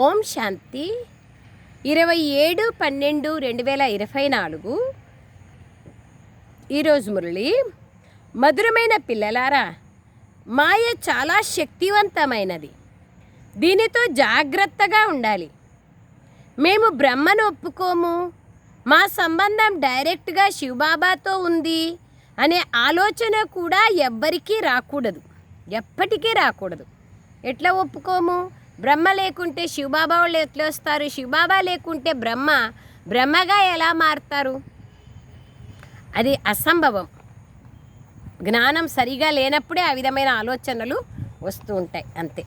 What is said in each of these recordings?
ఓం శాంతి. ఇరవై ఏడు పన్నెండు రెండు వేల ఇరవై నాలుగు. ఈరోజు మురళి మధురమైన పిల్లలారా మాయ చాలా శక్తివంతమైనది. దీనితో జాగ్రత్తగా ఉండాలి. మేము బ్రహ్మను ఒప్పుకోము. మా సంబంధం డైరెక్ట్గా శివబాబాతో ఉంది అనే ఆలోచన కూడా ఎవ్వరికీ రాకూడదు. ఎప్పటికీ రాకూడదు. ఎట్లా ఒప్పుకోము? బ్రహ్మ లేకుంటే శివబాబా వాళ్ళు ఎట్లా వస్తారు? శివబాబా లేకుంటే బ్రహ్మ బ్రహ్మగా ఎలా మారుతారు? అది అసంభవం. జ్ఞానం సరిగా లేనప్పుడే ఆ విధమైన ఆలోచనలు వస్తూ ఉంటాయి అంతే.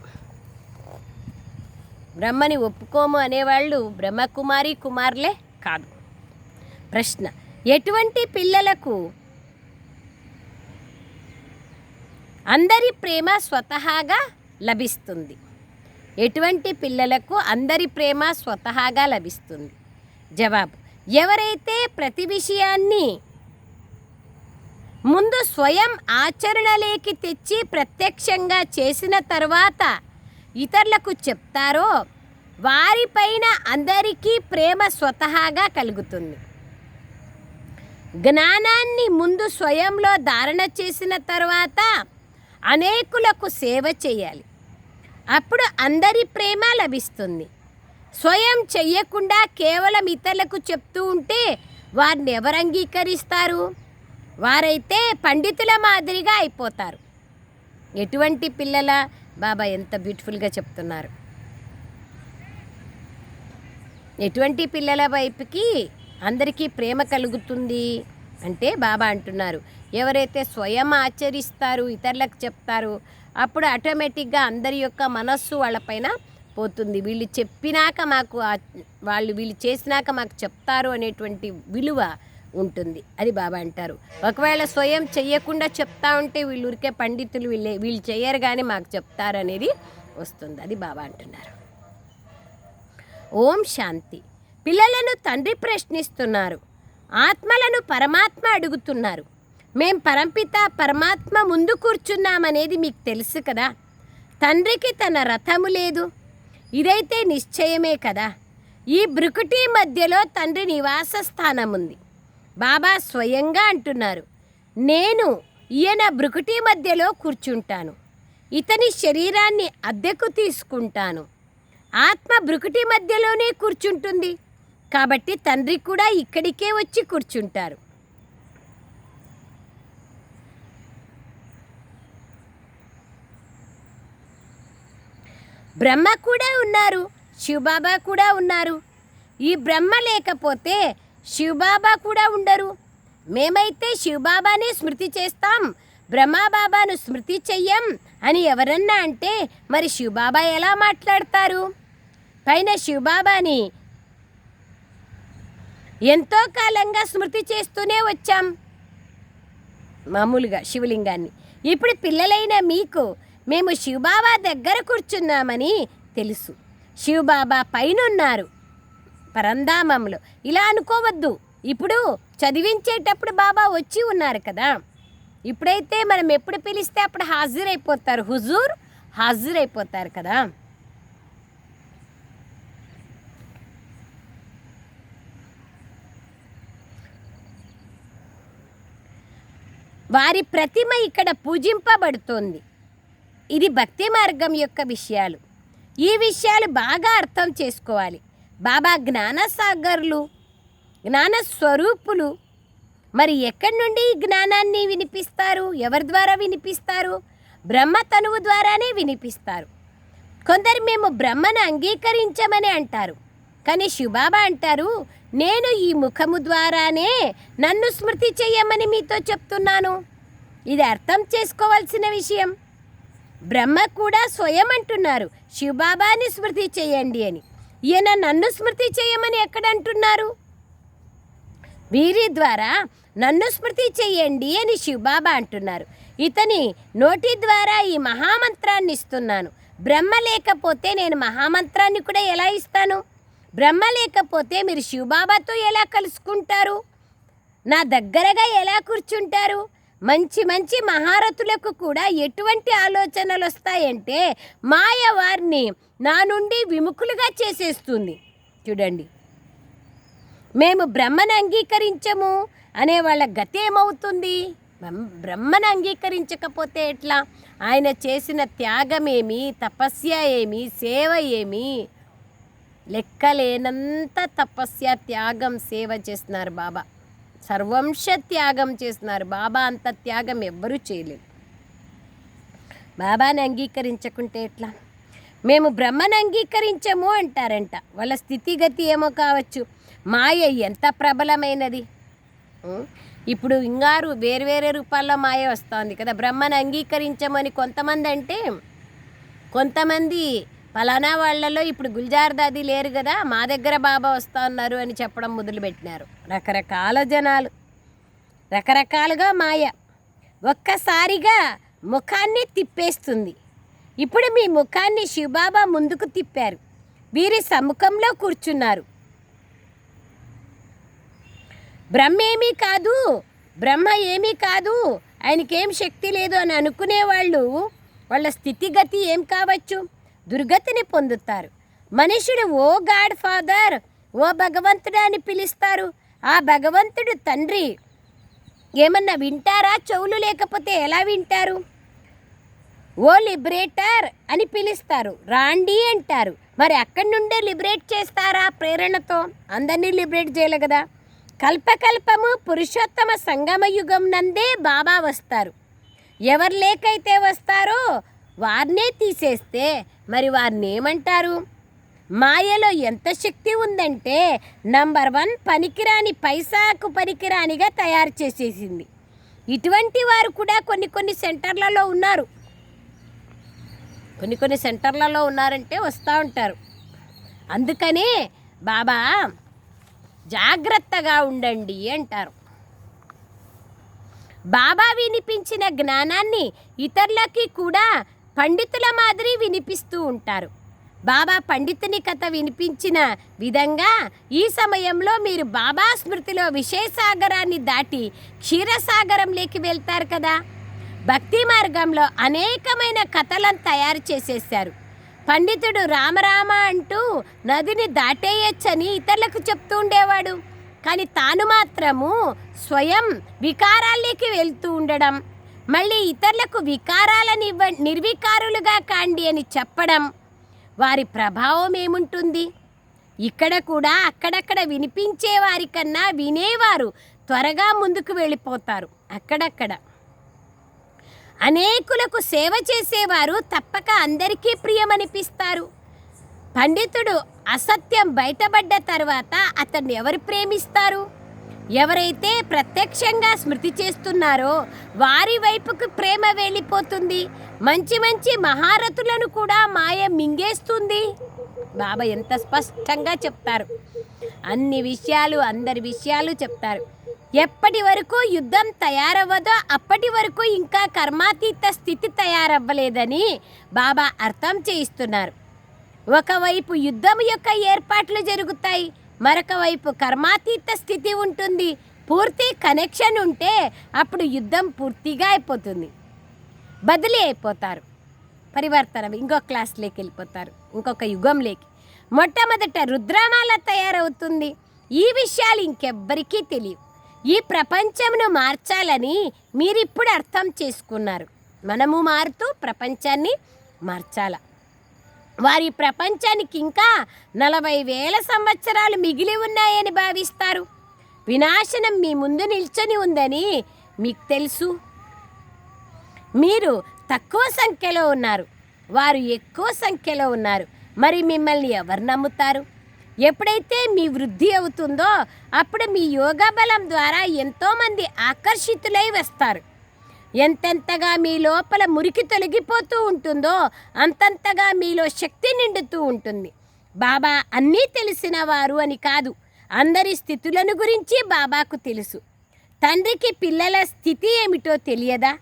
బ్రహ్మని ఒప్పుకోము అనేవాళ్ళు బ్రహ్మకుమారి కుమారులే కాదు. ప్రశ్న ఎటువంటి పిల్లలకు అందరి ప్రేమ స్వతహాగా లభిస్తుంది? ఎటువంటి పిల్లలకు అందరి ప్రేమ స్వతహాగా లభిస్తుంది? జవాబు ఎవరైతే ప్రతి విషయాన్ని ముందు స్వయం ఆచరణలోకి తెచ్చి ప్రత్యక్షంగా చేసిన తర్వాత ఇతరులకు చెప్తారో వారిపైన అందరికీ ప్రేమ స్వతహాగా కలుగుతుంది. జ్ఞానాన్ని ముందు స్వయంలో ధారణ చేసిన తర్వాత అనేకులకు సేవ చేయాలి. అప్పుడు అందరి ప్రేమ లభిస్తుంది. స్వయం చెయ్యకుండా కేవలం ఇతరులకు చెప్తూ ఉంటే వారిని ఎవరు అంగీకరిస్తారు? వారైతే పండితుల మాదిరిగా అయిపోతారు. ఎటువంటి పిల్లల బాబా ఎంత బ్యూటిఫుల్గా చెప్తున్నారు. ఎటువంటి పిల్లల వైపుకి అందరికీ ప్రేమ కలుగుతుంది అంటే బాబా అంటున్నారు. ఎవరైతే స్వయం ఆచరిస్తారు ఇతరులకు చెప్తారు అప్పుడు ఆటోమేటిక్గా అందరి యొక్క మనస్సు వాళ్ళపైన పోతుంది. వీళ్ళు చెప్పినాక మాకు వాళ్ళు వీళ్ళు చేసినాక మాకు చెప్తారు అనేటువంటి విలువ ఉంటుంది. అది బాబా అంటారు. ఒకవేళ స్వయం చెయ్యకుండా చెప్తా ఉంటే వీళ్ళు ఉరికే పండితులు వీళ్ళే వీళ్ళు చెయ్యరు కానీ మాకు చెప్తారు అనేది వస్తుంది. అది బాబా అంటున్నారు. ఓం శాంతి. పిల్లలను తండ్రి ప్రశ్నిస్తున్నారు. ఆత్మలను పరమాత్మ అడుగుతున్నారు. మేం పరంపిత పరమాత్మ ముందు కూర్చున్నామనేది మీకు తెలుసు కదా. తండ్రికి తన రథము లేదు. ఇదైతే నిశ్చయమే కదా. ఈ బ్రుకుటి మధ్యలో తండ్రి నివాస స్థానం ఉంది బాబా స్వయంగా అంటున్నారు నేను ఈయన బ్రుకుటి మధ్యలో కూర్చుంటాను. ఇతని శరీరాన్ని అద్దెకు తీసుకుంటాను. ఆత్మ బ్రుకుటి మధ్యలోనే కూర్చుంటుంది. కాబట్టి తండ్రి కూడా ఇక్కడికే వచ్చి కూర్చుంటారు. బ్రహ్మ కూడా ఉన్నారు శివబాబా కూడా ఉన్నారు. ఈ బ్రహ్మ లేకపోతే శివబాబా కూడా ఉండరు. మేమైతే శివబాబానే స్మృతి చేస్తాం బ్రహ్మబాబాను స్మృతి చెయ్యం అని ఎవరన్నా అంటే మరి శివబాబా ఎలా మాట్లాడతారు? పైన శివబాబాని ఎంతో కాలంగా స్మృతి చేస్తూనే వచ్చాం. మామూలుగా శివలింగాన్ని. ఇప్పుడు పిల్లలైన మీకు మేము శివబాబా దగ్గర కూర్చున్నామని తెలుసు. శివబాబా పైన ఉన్నారు పరంధామంలో. ఇలా అనుకోవద్దు. ఇప్పుడు చదివించేటప్పుడు బాబా వచ్చి ఉన్నారు కదా. ఇప్పుడైతే మనం ఎప్పుడు పిలిస్తే అప్పుడు హాజరైపోతారు. హుజూర్ హాజరైపోతారు కదా. వారి ప్రతిమ ఇక్కడ పూజింపబడుతోంది. ఇది భక్తి మార్గం యొక్క విషయాలు. ఈ విషయాలు బాగా అర్థం చేసుకోవాలి. బాబా జ్ఞానసాగర్లు జ్ఞాన స్వరూపులు మరి ఎక్కడి నుండి ఈ జ్ఞానాన్ని వినిపిస్తారు? ఎవరి ద్వారా వినిపిస్తారు? బ్రహ్మ తనువు ద్వారానే వినిపిస్తారు. కొందరు మేము బ్రహ్మను అంగీకరించమని అంటారు. కానీ శివబాబా అంటారు నేను ఈ ముఖము ద్వారానే నన్ను స్మృతి చెయ్యమని మీతో చెప్తున్నాను. ఇది అర్థం చేసుకోవాల్సిన విషయం. బ్రహ్మ కూడా స్వయం అంటున్నారు శివబాబాని స్మృతి చేయండి అని. ఈయన నన్ను స్మృతి చేయమని ఎక్కడ అంటున్నారు వీరి ద్వారా నన్ను స్మృతి చెయ్యండి అని శివబాబా అంటున్నారు. ఇతని నోటి ద్వారా ఈ మహామంత్రాన్ని ఇస్తున్నాను. బ్రహ్మ లేకపోతే నేను మహామంత్రాన్ని కూడా ఎలా ఇస్తాను? బ్రహ్మ లేకపోతే మీరు శివబాబాతో ఎలా కలుసుకుంటారు? నా దగ్గరగా ఎలా కూర్చుంటారు? మంచి మంచి మహారథులకు కూడా ఎటువంటి ఆలోచనలు వస్తాయంటే మాయ వారిని నా నుండి విముఖులుగా చేసేస్తుంది. చూడండి. మేము బ్రహ్మను అంగీకరించము అనే వాళ్ళ గతి ఏమవుతుంది బ్రహ్మను అంగీకరించకపోతే ఎట్లా? ఆయన చేసిన త్యాగమేమి తపస్య ఏమి సేవ ఏమి? లెక్కలేనంత తపస్య త్యాగం సేవ చేస్తున్నారు బాబా. సర్వంశ త్యాగం చేస్తున్నారు. బాబా అంత త్యాగం ఎవ్వరూ చేయలేదు. బాబాని అంగీకరించకుంటే ఎట్లా? మేము బ్రహ్మను అంగీకరించము అంటారంట. వాళ్ళ స్థితిగతి ఏమో కావచ్చు. మాయ ఎంత ప్రబలమైనది? ఇప్పుడు ఇంగారు వేరు వేరే రూపాల్లో మాయ వస్తుంది కదా. బ్రహ్మను అంగీకరించమని కొంతమంది అంటే కొంతమంది ఫలానా వాళ్ళలో ఇప్పుడు గుల్జార్ దాది లేరు కదా మా దగ్గర బాబా వస్తా ఉన్నారు అని చెప్పడం మొదలుపెట్టినారు. రకరకాల జనాలు. రకరకాలుగా మాయ. ఒక్కసారిగా ముఖాన్ని తిప్పేస్తుంది. ఇప్పుడు మీ ముఖాన్ని శివబాబా ముందుకు తిప్పారు. వీరి సముఖంలో కూర్చున్నారు. బ్రహ్మ ఏమీ కాదు బ్రహ్మ ఏమీ కాదు ఆయనకేం శక్తి లేదు అని అనుకునేవాళ్ళు వాళ్ళ స్థితిగతి ఏం కావచ్చు? దుర్గతిని పొందుతారు. మనుషుడు ఓ గాడ్ ఫాదర్ ఓ భగవంతుడు అని పిలుస్తారు. ఆ భగవంతుడు తండ్రి. ఏమన్నా వింటారా? చెవులు లేకపోతే ఎలా వింటారు? ఓ లిబరేటర్ అని పిలుస్తారు. రాండి అంటారు. మరి అక్కడి నుండే లిబరేట్ చేస్తారా ప్రేరణతో? అందరినీ లిబరేట్ చేయలే కదా. కల్పకల్పము పురుషోత్తమ సంగమ యుగం నందే బాబా వస్తారు. ఎవరు లేకైతే వస్తారో వారినే తీసేస్తే మరి వారిని ఏమంటారు మాయలో ఎంత శక్తి ఉందంటే నంబర్ వన్ పనికిరాని పైసాకు పనికిరానిగా తయారు చేసేసింది. ఇటువంటి వారు కూడా కొన్ని కొన్ని సెంటర్లలో ఉన్నారు. కొన్ని కొన్ని సెంటర్లలో ఉన్నారంటే వస్తూ ఉంటారు. అందుకనే బాబా జాగ్రత్తగా ఉండండి అంటారు. బాబా వినిపించిన జ్ఞానాన్ని ఇతరులకి కూడా పండితుల మాదిరి వినిపిస్తూ ఉంటారు. బాబా పండితుని కథ వినిపించిన విధంగా ఈ సమయంలో మీరు బాబా స్మృతిలో విషయసాగరాన్ని దాటి క్షీరసాగరంలోకి వెళ్తారు కదా. భక్తి మార్గంలో అనేకమైన కథలను తయారు చేసేశారు. పండితుడు రామరామ అంటూ నదిని దాటేయచ్చని ఇతరులకు చెప్తూ ఉండేవాడు. కానీ తాను మాత్రము స్వయం వికారాల్లోకి వెళ్తూ ఉండడం మళ్ళీ ఇతరులకు వికారాలను ఇవ్వ నిర్వికారులుగా కాండి అని చెప్పడం వారి ప్రభావం ఏముంటుంది? ఇక్కడ కూడా అక్కడక్కడ వినిపించే వారికన్నా వినేవారు త్వరగా ముందుకు వెళ్ళిపోతారు అక్కడక్కడ. అనేకులకు సేవ చేసేవారు తప్పక అందరికీ ప్రియమనిపిస్తారు. పండితుడు అసత్యం బయటపడ్డ తర్వాత అతన్ని ఎవరు ప్రేమిస్తారు? ఎవరైతే ప్రత్యక్షంగా స్మృతి చేస్తున్నారో వారి వైపుకు ప్రేమ వెళ్ళిపోతుంది. మంచి మంచి మహారథులను కూడా మాయ మింగేస్తుంది. బాబా ఎంత స్పష్టంగా చెప్తారు. అన్ని విషయాలు అందరి విషయాలు చెప్తారు. ఎప్పటి వరకు యుద్ధం తయారవ్వదో అప్పటి వరకు ఇంకా కర్మాతీత స్థితి తయారవ్వలేదని బాబా అర్థం చేయిస్తున్నారు. ఒకవైపు యుద్ధం యొక్క ఏర్పాట్లు జరుగుతాయి. మరొక వైపు కర్మాతీత స్థితి ఉంటుంది. పూర్తి కనెక్షన్ ఉంటే అప్పుడు యుద్ధం పూర్తిగా అయిపోతుంది. బదిలీ అయిపోతారు. పరివర్తన ఇంకో క్లాస్లోకి వెళ్ళిపోతారు. ఇంకొక యుగంలోకి. మొట్టమొదట రుద్రమాల తయారవుతుంది. ఈ విషయాలు ఇంకెవ్వరికీ తెలియవు. ఈ ప్రపంచమును మార్చాలని మీరిప్పుడు అర్థం చేసుకున్నారు. మనము మారుతూ ప్రపంచాన్ని మార్చాలా? వారి ప్రపంచానికి ఇంకా నలభై వేల సంవత్సరాలు మిగిలి ఉన్నాయని భావిస్తారు. వినాశనం మీ ముందు నిల్చొని ఉందని మీకు తెలుసు. మీరు తక్కువ సంఖ్యలో ఉన్నారు. వారు ఎక్కువ సంఖ్యలో ఉన్నారు. మరి మిమ్మల్ని ఎవరు నమ్ముతారు? ఎప్పుడైతే మీ వృద్ధి అవుతుందో అప్పుడు మీ యోగా బలం ద్వారా ఎంతోమంది ఆకర్షితులై వస్తారు. ఎంతెంతగా మీ లోపల మురికి తొలగిపోతూ ఉంటుందో అంతంతగా మీలో శక్తి నిండుతూ ఉంటుంది. బాబా అన్నీ తెలిసిన వారు అని కాదు అందరి స్థితులను గురించి బాబాకు తెలుసు. తండ్రికి పిల్లల స్థితి ఏమిటో తెలియదా?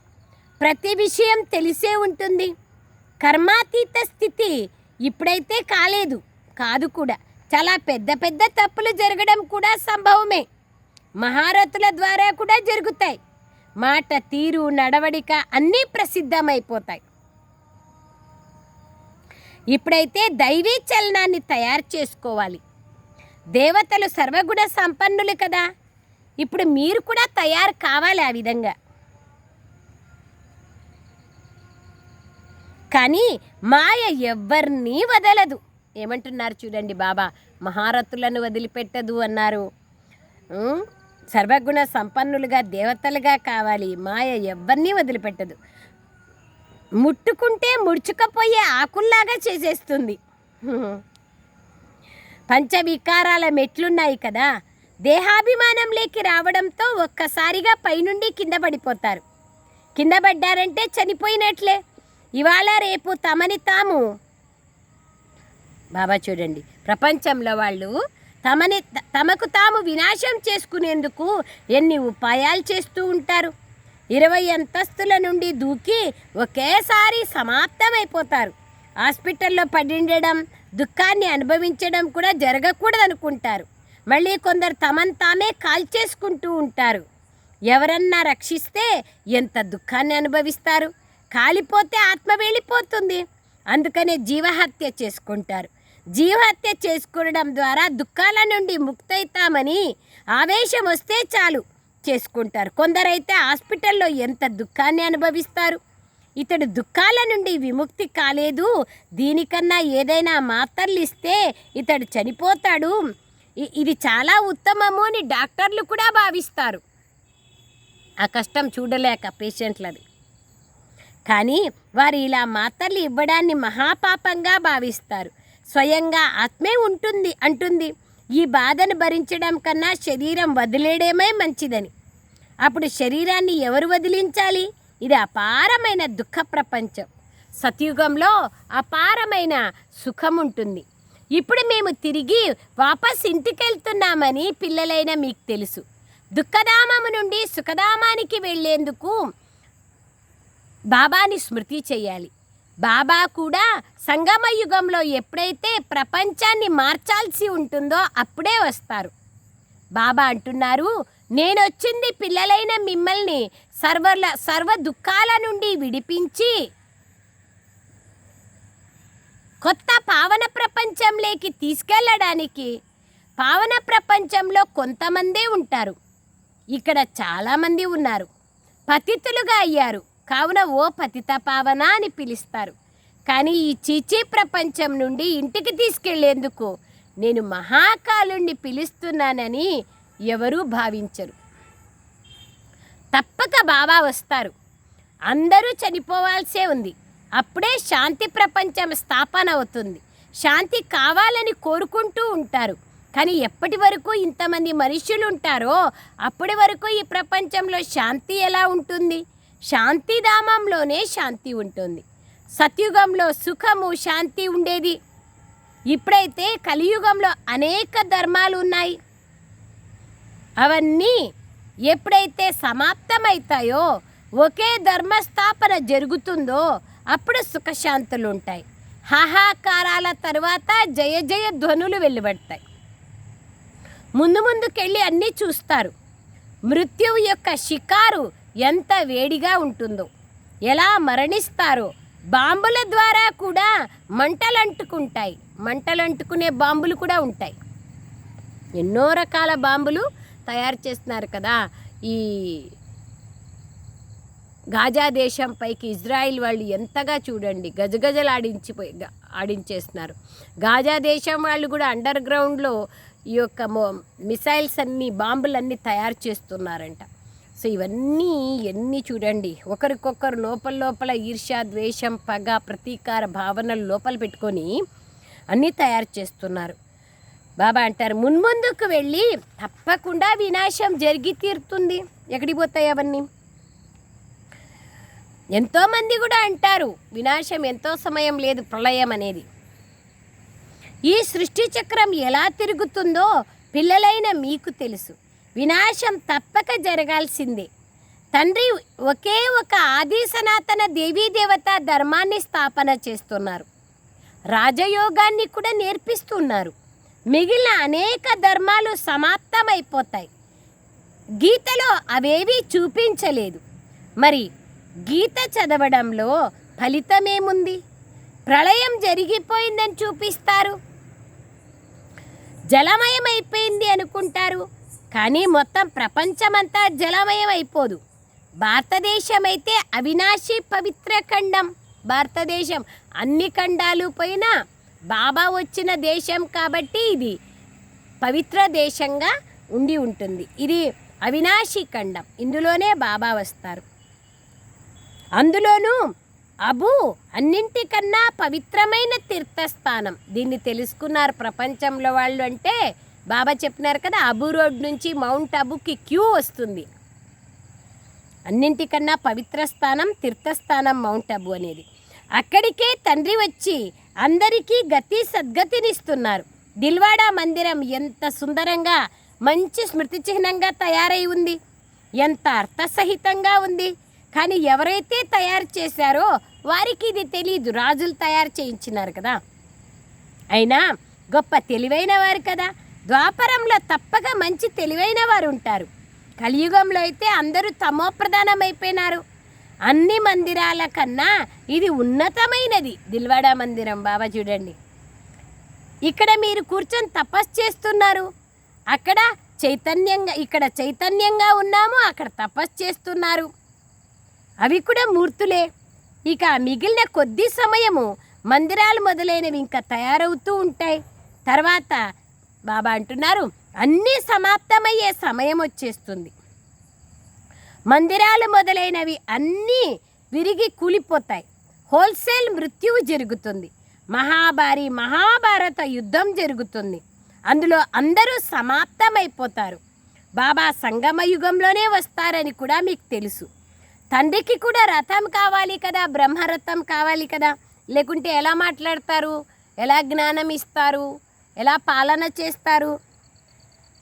ప్రతి విషయం తెలిసే ఉంటుంది. కర్మాతీత స్థితి ఇప్పుడైతే కాలేదు కాదు కూడా. చాలా పెద్ద పెద్ద తప్పులు జరగడం కూడా సంభవమే. మహారథుల ద్వారా కూడా జరుగుతాయి. మాట తీరు నడవడిక అన్నీ ప్రసిద్ధమైపోతాయి. ఇప్పుడైతే దైవీ చలనాన్ని తయారు చేసుకోవాలి. దేవతలు సర్వగుణ సంపన్నులు కదా. ఇప్పుడు మీరు కూడా తయారు కావాలి ఆ విధంగా. కానీ మాయ ఎవ్వరినీ వదలదు. ఏమంటున్నారు చూడండి బాబా మహారథులను వదిలిపెట్టదు అన్నారు. సర్వగుణ సంపన్నులుగా దేవతలుగా కావాలి. మాయ ఎవరినీ వదిలిపెట్టదు. ముట్టుకుంటే ముడుచుకపోయే ఆకుల్లాగా చేసేస్తుంది. పంచవికారాల మెట్లున్నాయి కదా. దేహాభిమానంలోకి రావడంతో ఒక్కసారిగా పైనుండి కింద పడిపోతారు. కింద పడ్డారంటే చనిపోయినట్లే. ఇవాళ రేపు తమని తాము. బాబా చూడండి. ప్రపంచంలో వాళ్ళు తమని తమకు తాము వినాశం చేసుకునేందుకు ఎన్ని ఉపాయాలు చేస్తూ ఉంటారు? ఇరవై అంతస్తుల నుండి దూకి ఒకేసారి సమాప్తమైపోతారు. హాస్పిటల్లో పడిండడం దుఃఖాన్ని అనుభవించడం కూడా జరగకూడదనుకుంటారు. మళ్ళీ కొందరు తమను తామే కాల్చేసుకుంటూ ఉంటారు. ఎవరన్నా రక్షిస్తే ఎంత దుఃఖాన్ని అనుభవిస్తారు? కాలిపోతే ఆత్మ వెళ్ళిపోతుంది. అందుకనే జీవహత్య చేసుకుంటారు. జీవహత్య చేసుకోవడం ద్వారా దుఃఖాల నుండి ముక్తయితామని ఆవేశం వస్తే చాలు చేసుకుంటారు. కొందరైతే హాస్పిటల్లో ఎంత దుఃఖాన్ని అనుభవిస్తారు? ఇతడు దుఃఖాల నుండి విముక్తి కాలేదు. దీనికన్నా ఏదైనా మాత్రలు ఇస్తే ఇతడు చనిపోతాడు. ఇది చాలా ఉత్తమము అని డాక్టర్లు కూడా భావిస్తారు. ఆ కష్టం చూడలేక పేషెంట్లది. కానీ వారు ఇలా మాత్రలు ఇవ్వడాన్ని మహాపాపంగా భావిస్తారు. స్వయంగా ఆత్మే ఉంటుంది అంటుంది. ఈ బాధను భరించడం కన్నా శరీరం వదిలేయడమే మంచిదని. అప్పుడు శరీరాన్ని ఎవరు వదిలించాలి? ఇది అపారమైన దుఃఖ ప్రపంచం. సతయుగంలో అపారమైన సుఖం ఉంటుంది ఇప్పుడు మేము తిరిగి వాపస్ ఇంటికి వెళ్తున్నామని పిల్లలైన మీకు తెలుసు. దుఃఖధామము నుండి సుఖధామానికి వెళ్ళేందుకు బాబాని స్మృతి చేయాలి. బాబా కూడా సంగమ యుగంలో ఎప్పుడైతే ప్రపంచాన్ని మార్చాల్సి ఉంటుందో అప్పుడే వస్తారు. బాబా అంటున్నారు నేను వచ్చింది పిల్లలైన మిమ్మల్ని సర్వర్ల సర్వ దుఃఖాల నుండి విడిపించి కొత్త పావన ప్రపంచంలోకి తీసుకెళ్ళడానికి పావన ప్రపంచంలో కొంతమందే ఉంటారు. ఇక్కడ చాలామంది ఉన్నారు. పతితులుగా అయ్యారు. కావున ఓ పతిత పావన అని పిలుస్తారు. కానీ ఈ చీచీ ప్రపంచం నుండి ఇంటికి తీసుకెళ్ళేందుకు నేను మహాకాలుణ్ణి పిలుస్తున్నానని ఎవరూ భావించరు. తప్పక బాబా వస్తారు. అందరూ చనిపోవాల్సే ఉంది. అప్పుడే శాంతి ప్రపంచం స్థాపన అవుతుంది. శాంతి కావాలని కోరుకుంటూ ఉంటారు. కానీ ఎప్పటి వరకు ఇంతమంది మనుషులు ఉంటారో అప్పటి వరకు ఈ ప్రపంచంలో శాంతి ఎలా ఉంటుంది? శాంతిధామంలోనే శాంతి ఉంటుంది. సత్యుగంలో సుఖము శాంతి ఉండేది. ఇప్పుడైతే కలియుగంలో అనేక ధర్మాలు ఉన్నాయి. అవన్నీ ఎప్పుడైతే సమాప్తమవుతాయో ఒకే ధర్మస్థాపన జరుగుతుందో అప్పుడు సుఖశాంతులు ఉంటాయి. హాహాకారాల తర్వాత జయ జయ ధ్వనులు వెలువడతాయి. ముందు ముందుకెళ్ళి అన్నీ చూస్తారు. మృత్యువు యొక్క షికారు ఎంత వేడిగా ఉంటుందో. ఎలా మరణిస్తారో బాంబుల ద్వారా కూడా మంటలు అంటుకుంటాయి మంటలు అంటుకునే బాంబులు కూడా ఉంటాయి. ఎన్నో రకాల బాంబులు తయారు చేస్తున్నారు కదా. ఈ గాజా దేశం పైకి ఇజ్రాయిల్ వాళ్ళు ఎంతగా చూడండి. గజగజలు ఆడించిపోయి ఆడించేస్తున్నారు. గాజా దేశం వాళ్ళు కూడా అండర్ గ్రౌండ్లో ఈ యొక్క మిసైల్స్ అన్నీ బాంబులన్నీ తయారు చేస్తున్నారంట. సో ఇవన్నీ ఎన్ని చూడండి. ఒకరికొకరు లోపల లోపల ఈర్ష్య ద్వేషం పగ ప్రతీకార భావనలు లోపల పెట్టుకొని అన్నీ తయారు చేస్తున్నారు. బాబా అంటారు మున్ముందుకు వెళ్ళి తప్పకుండా వినాశం జరిగి తీరుతుంది. ఎక్కడికి పోతాయి అవన్నీ? ఎంతోమంది కూడా అంటారు వినాశం ఎంతో సమయం లేదు ప్రళయం అనేది. ఈ సృష్టి చక్రం ఎలా తిరుగుతుందో పిల్లలైన మీకు తెలుసు. వినాశం తప్పక జరగాల్సిందే. తండ్రి ఒకే ఒక ఆది సనాతన దేవీ దేవత ధర్మాన్ని స్థాపన చేస్తున్నారు. రాజయోగాన్ని కూడా నేర్పిస్తున్నారు. మిగిలిన అనేక ధర్మాలు సమాప్తమైపోతాయి. గీతలో అవేవీ చూపించలేదు. మరి గీత చదవడంలో ఫలితమేముంది? ప్రళయం జరిగిపోయిందని చూపిస్తారు. జలమయం అయిపోయింది అనుకుంటారు. కానీ మొత్తం ప్రపంచమంతా జలమయం అయిపోదు భారతదేశం అయితే అవినాశి పవిత్ర ఖండం. భారతదేశం అన్ని ఖండాలు పైన బాబా వచ్చిన దేశం కాబట్టి ఇది పవిత్ర దేశంగా ఉండి ఉంటుంది. ఇది అవినాశి ఖండం. ఇందులోనే బాబా వస్తారు. అందులోనూ అబు అన్నింటికన్నా పవిత్రమైన తీర్థస్థానం. దీన్ని తెలుసుకున్నారు ప్రపంచంలో వాళ్ళు అంటే బాబా చెప్పినారు కదా అబు రోడ్ నుంచి మౌంట్ అబుకి క్యూ వస్తుంది. అన్నింటికన్నా పవిత్ర స్థానం తీర్థస్థానం మౌంట్ అబు అనేది. అక్కడికే తండ్రి వచ్చి అందరికీ గతి సద్గతినిస్తున్నారు. దిల్వాడా మందిరం ఎంత సుందరంగా మంచి స్మృతి చిహ్నంగా తయారై ఉంది. ఎంత అర్థసహితంగా ఉంది. కానీ ఎవరైతే తయారు చేశారో వారికి ఇది తెలియదు రాజులు తయారు చేయించినారు కదా. అయినా గొప్ప తెలివైన వారు కదా. ద్వాపరంలో తప్పక మంచి తెలివైన వారు ఉంటారు కలియుగంలో అయితే అందరూ తమోప్రధానమైపోయినారు అన్ని మందిరాల కన్నా ఇది ఉన్నతమైనది దిల్వాడా మందిరం బాబా చూడండి. ఇక్కడ మీరు కూర్చొని తపస్సు చేస్తున్నారు. అక్కడ చైతన్యంగా ఇక్కడ చైతన్యంగా ఉన్నాము అక్కడ తపస్సు చేస్తున్నారు. అవి కూడా మూర్తులే. ఇక మిగిలిన కొద్ది సమయము మందిరాలు మొదలైనవి ఇంకా తయారవుతూ ఉంటాయి. తర్వాత బాబా అంటున్నారు అన్నీ సమాప్తమయ్యే సమయం వచ్చేస్తుంది. మందిరాలు మొదలైనవి అన్నీ విరిగి కూలిపోతాయి. హోల్సేల్ మృత్యువు జరుగుతుంది. మహాభారి మహాభారత యుద్ధం జరుగుతుంది. అందులో అందరూ సమాప్తమైపోతారు. బాబా సంగమ యుగంలోనే వస్తారని కూడా మీకు తెలుసు. తండ్రికి కూడా రథం కావాలి కదా బ్రహ్మరథం కావాలి కదా. లేకుంటే ఎలా మాట్లాడతారు? ఎలా జ్ఞానం ఇస్తారు? ఎలా పాలన చేస్తారు?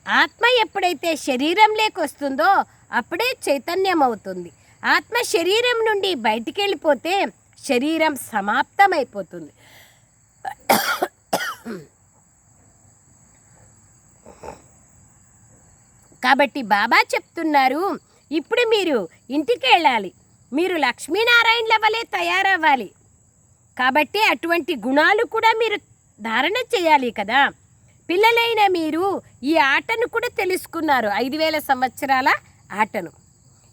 ఆత్మ ఎప్పుడైతే శరీరం వస్తుందో అప్పుడే చైతన్యం అవుతుంది ఆత్మ శరీరం నుండి బయటికి వెళ్ళిపోతే శరీరం సమాప్తమైపోతుంది. కాబట్టి బాబా చెప్తున్నారు ఇప్పుడు మీరు ఇంటికి వెళ్ళాలి. మీరు లక్ష్మీనారాయణల వలె తయారవ్వాలి. కాబట్టి అటువంటి గుణాలు కూడా మీరు ధారణ చేయాలి కదా. పిల్లలైన మీరు ఈ ఆటను కూడా తెలుసుకున్నారు. ఐదు వేల సంవత్సరాల ఆటను.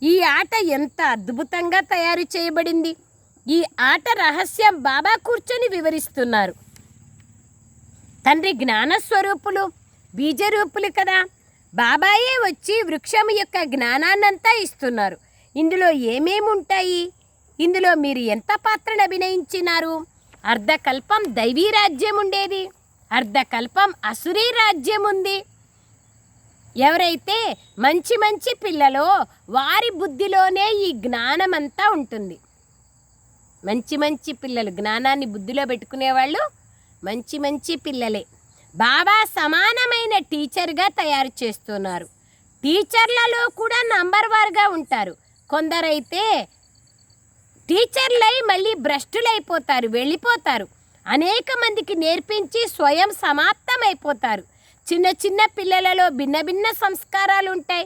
ఈ ఆట ఎంత అద్భుతంగా తయారు చేయబడింది. ఈ ఆట రహస్యం బాబా కూర్చొని వివరిస్తున్నారు. తండ్రి జ్ఞానస్వరూపులు బీజరూపులు కదా. బాబాయే వచ్చి వృక్షం యొక్క జ్ఞానాన్నంతా ఇస్తున్నారు. ఇందులో ఏమేమి ఉంటాయి ఇందులో మీరు ఎంత పాత్రను అభినయించినారు? అర్ధకల్పం దైవీ రాజ్యం ఉండేది. అర్ధకల్పం అసురీ రాజ్యం ఉంది. ఎవరైతే మంచి మంచి పిల్లలో వారి బుద్ధిలోనే ఈ జ్ఞానం అంతా ఉంటుంది. మంచి మంచి పిల్లలు జ్ఞానాన్ని బుద్ధిలో పెట్టుకునేవాళ్ళు మంచి మంచి పిల్లలే. బాబా సమానమైన టీచర్గా తయారు చేస్తున్నారు. టీచర్లలో కూడా నంబర్ వార్గా ఉంటారు. కొందరైతే టీచర్లై మళ్ళీ భ్రష్టులైపోతారు వెళ్ళిపోతారు. అనేక మందికి నేర్పించి స్వయం సమాప్తమైపోతారు. చిన్న చిన్న పిల్లలలో భిన్న భిన్న సంస్కారాలు ఉంటాయి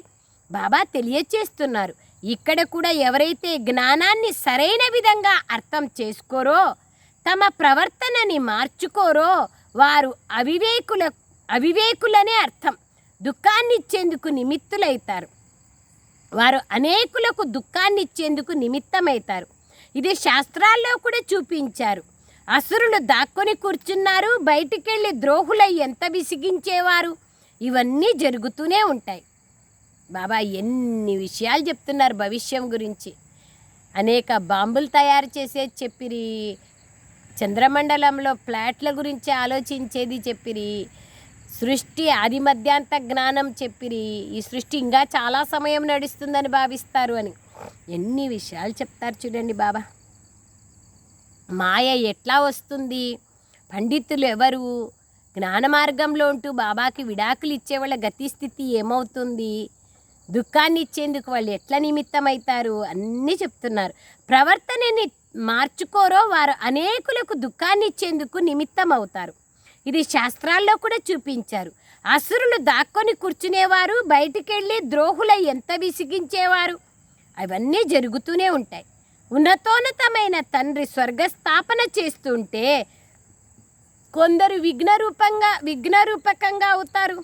బాబా తెలియచేస్తున్నారు. ఇక్కడ కూడా ఎవరైతే జ్ఞానాన్ని సరైన విధంగా అర్థం చేసుకోరో తమ ప్రవర్తనని మార్చుకోరో వారు అవివేకుల అవివేకులనే అర్థం. దుఃఖాన్ని ఇచ్చేందుకు నిమిత్తులైతారు. వారు అనేకులకు దుఃఖాన్ని ఇచ్చేందుకు నిమిత్తమవుతారు ఇది శాస్త్రాల్లో కూడా చూపించారు. అసురులు దాక్కొని కూర్చున్నారు బయటికెళ్ళి ద్రోహులై ఎంత విసిగించేవారు? ఇవన్నీ జరుగుతూనే ఉంటాయి. బాబా ఎన్ని విషయాలు చెప్తున్నారు భవిష్యం గురించి. అనేక బాంబులు తయారు చేసేది చెప్పిరి. చంద్రమండలంలో ఫ్లాట్ల గురించి ఆలోచించేది చెప్పిరి. సృష్టి ఆది మధ్యాంత జ్ఞానం చెప్పిరి. ఈ సృష్టి ఇంకా చాలా సమయం నడుస్తుందని భావిస్తారు అని. ఎన్ని విషయాలు చెప్తారు చూడండి బాబా. మాయ ఎట్లా వస్తుంది? పండితులు ఎవరు? జ్ఞాన మార్గంలో ఉంటూ బాబాకి విడాకులు ఇచ్చేవాళ్ళ గతి స్థితి ఏమవుతుంది? దుఃఖాన్ని ఇచ్చేందుకు వాళ్ళు ఎట్లా నిమిత్తమవుతారు అన్నీ చెప్తున్నారు. ప్రవర్తనని మార్చుకోరో వారు అనేకులకు దుఃఖాన్ని ఇచ్చేందుకు నిమిత్తం అవుతారు ఇది శాస్త్రాల్లో కూడా చూపించారు. అసురులు దాక్కొని కూర్చునేవారు బయటికెళ్ళి ద్రోహుల ఎంత విసిగించేవారు? అవన్నీ జరుగుతూనే ఉంటాయి. ఉన్నతోన్నతమైన తండ్రి స్వర్గస్థాపన చేస్తుంటే కొందరు విఘ్నరూపంగా విఘ్నరూపకంగా అవుతారు.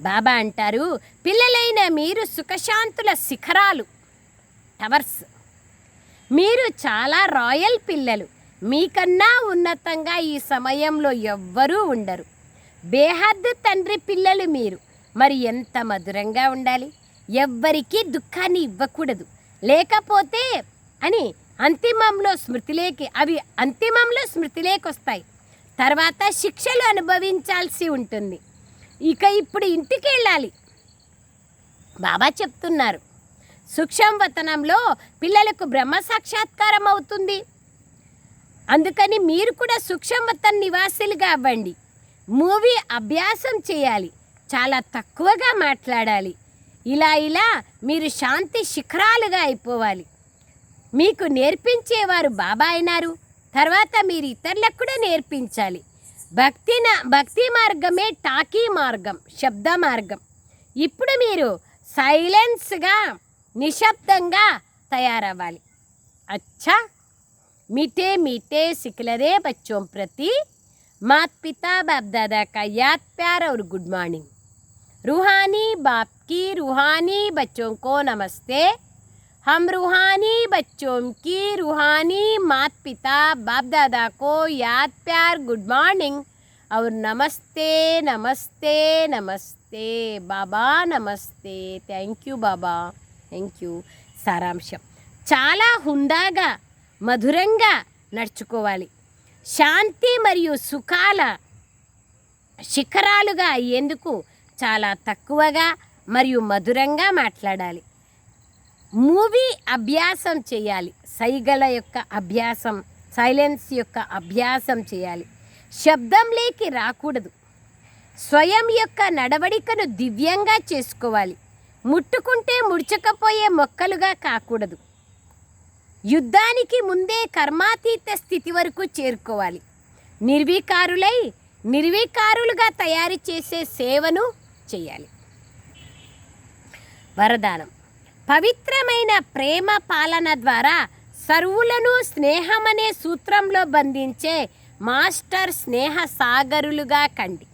బాబా అంటారు పిల్లలైన మీరు సుఖశాంతుల శిఖరాలు టవర్స్. మీరు చాలా రాయల్ పిల్లలు. మీకన్నా ఉన్నతంగా ఈ సమయంలో ఎవ్వరూ ఉండరు. బేహద్దు తండ్రి పిల్లలు మీరు. మరి ఎంత మధురంగా ఉండాలి. ఎవ్వరికీ దుఃఖాన్ని ఇవ్వకూడదు. లేకపోతే అని అంతిమంలో స్మృతిలేకి అవి అంతిమంలో స్మృతిలేకి వస్తాయి తర్వాత శిక్షలు అనుభవించాల్సి ఉంటుంది. ఇక ఇప్పుడు ఇంటికి వెళ్ళాలి బాబా చెప్తున్నారు. సూక్ష్మ వతనంలో పిల్లలకు బ్రహ్మ సాక్షాత్కారం అవుతుంది. అందుకని మీరు కూడా సూక్ష్మవతన్ నివాసులుగా అవ్వండి. మూవీ అభ్యాసం చేయాలి. చాలా తక్కువగా మాట్లాడాలి. ఇలా ఇలా మీరు శాంతి శిఖరాలుగా అయిపోవాలి మీకు నేర్పించేవారు బాబా అయినారు తర్వాత మీరు ఇతరులకు కూడా నేర్పించాలి భక్తి నా- భక్తి మార్గమే టాకీ మార్గం శబ్ద మార్గం ఇప్పుడు మీరు సైలెన్స్గా నిశ్శబ్దంగా తయారవ్వాలి అచ్చా मीठे मीठे सिकलरे बच्चों प्रति मात पिता बाप दादा का याद प्यार और गुड मॉर्निंग रूहानी बाप की रूहानी बच्चों को नमस्ते हम रूहानी बच्चों की रूहानी मात पिता बाप दादा को याद प्यार गुड मॉर्निंग और नमस्ते नमस्ते नमस्ते బాబా నమస్తే thank you Baba thank you సారాంశం చాలా హుందాగా మధురంగా నడుచుకోవాలి శాంతి మరియు సుఖాల శిఖరాలుగా అయ్యేందుకు చాలా తక్కువగా మరియు మధురంగా మాట్లాడాలి. మూవీ అభ్యాసం చేయాలి. సైగల యొక్క అభ్యాసం సైలెన్స్ యొక్క అభ్యాసం చేయాలి. శబ్దంలోకి రాకూడదు. స్వయం యొక్క నడవడికను దివ్యంగా చేసుకోవాలి. ముట్టుకుంటే ముడుచకపోయే మొక్కలుగా కాకూడదు. యుద్ధానికి ముందే కర్మాతీత స్థితి వరకు చేరుకోవాలి. నిర్వీకారులై నిర్వీకారులుగా తయారు చేసే సేవను చేయాలి. వరదానం. పవిత్రమైన ప్రేమ పాలన ద్వారా సర్వులను స్నేహమనే సూత్రంలో బంధించే మాస్టర్ స్నేహ సాగరులుగా కండి.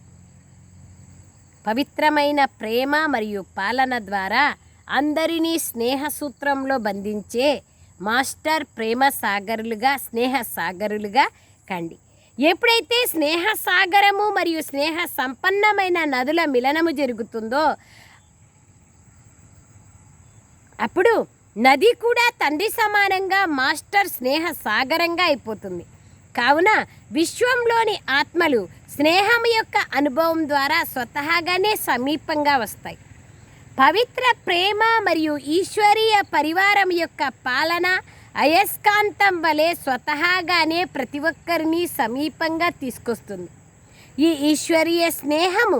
పవిత్రమైన ప్రేమ మరియు పాలన ద్వారా అందరినీ స్నేహ సూత్రంలో బంధించే మాస్టర్ ప్రేమ సాగరులుగా స్నేహ సాగరులుగా కండి. ఎప్పుడైతే స్నేహ సాగరము మరియు స్నేహ సంపన్నమైన నదుల మిలనము జరుగుతుందో అప్పుడు నది కూడా తండ్రి సమానంగా మాస్టర్ స్నేహ సాగరంగా అయిపోతుంది. కావున విశ్వంలోని ఆత్మలు స్నేహం యొక్క అనుభవం ద్వారా స్వతహాగానే సమీపంగా వస్తాయి. పవిత్ర ప్రేమ మరియు ఈశ్వరీయ పరివారం యొక్క పాలన అయస్కాంతం వలె స్వతహాగానే ప్రతి ఒక్కరిని సమీపంగా తీసుకొస్తుంది. ఈ ఈశ్వరీయ స్నేహము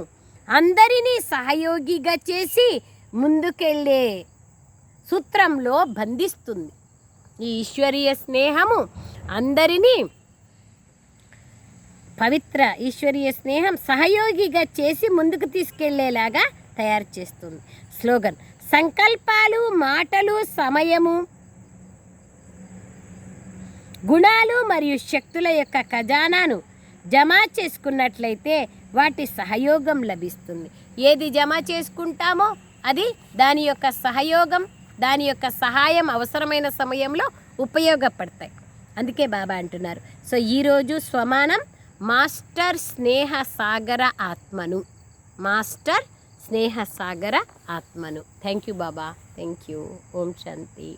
అందరినీ సహయోగిగా చేసి ముందుకెళ్ళే సూత్రంలో బంధిస్తుంది. ఈ ఈశ్వరీయ స్నేహము అందరినీ పవిత్ర ఈశ్వరీయ స్నేహం సహయోగిగా చేసి ముందుకు తీసుకెళ్ళేలాగా తయారు చేస్తుంది. స్లోగన్ సంకల్పాలు మాటలు సమయము గుణాలు మరియు శక్తుల యొక్క ఖజానాను జమ చేసుకున్నట్లయితే వాటి సహయోగం లభిస్తుంది. ఏది జమ చేసుకుంటామో అది దాని యొక్క సహయోగం దాని యొక్క సహాయం అవసరమైన సమయంలో ఉపయోగపడతాయి. అందుకే బాబా అంటున్నారు. సో ఈరోజు స్వమానం మాస్టర్ స్నేహ సాగర ఆత్మను. మాస్టర్ స్నేహ సాగర ఆత్మను. Thank you Baba. Thank you ఓం శాంతి.